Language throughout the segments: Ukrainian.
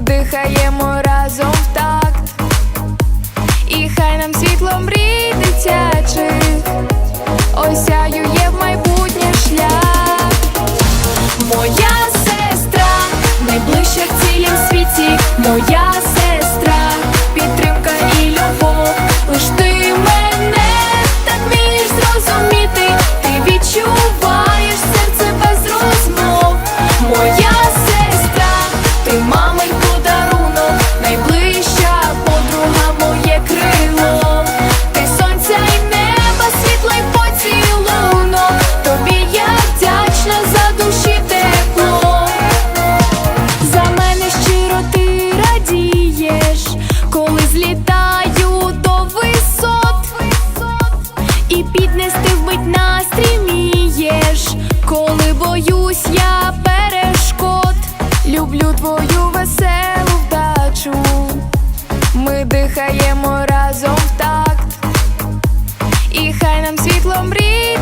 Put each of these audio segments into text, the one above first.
дихаємо разом в такт, і хай нам світло мрій дитячих, осяює в майбутнє шлях. Моя сестра найближча в цілім світі. моя боюсь я перешкод, люблю твою веселу вдачу, ми дихаємо разом в такт, і хай нам світлом мрій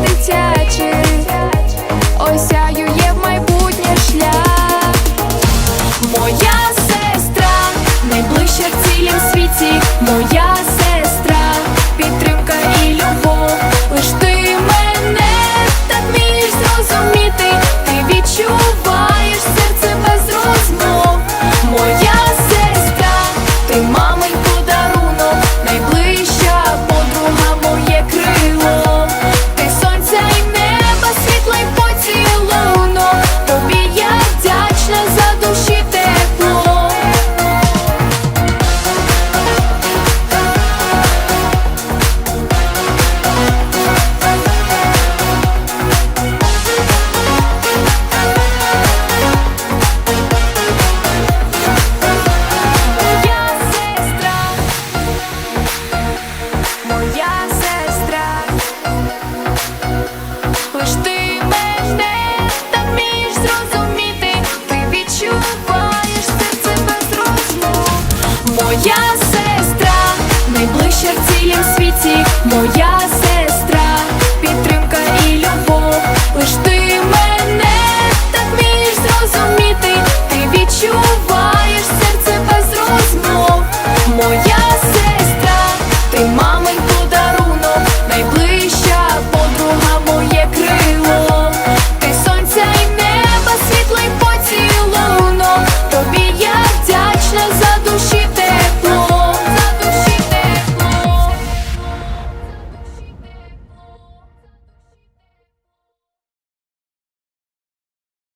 моя сестра, найближча в цілім світі моя.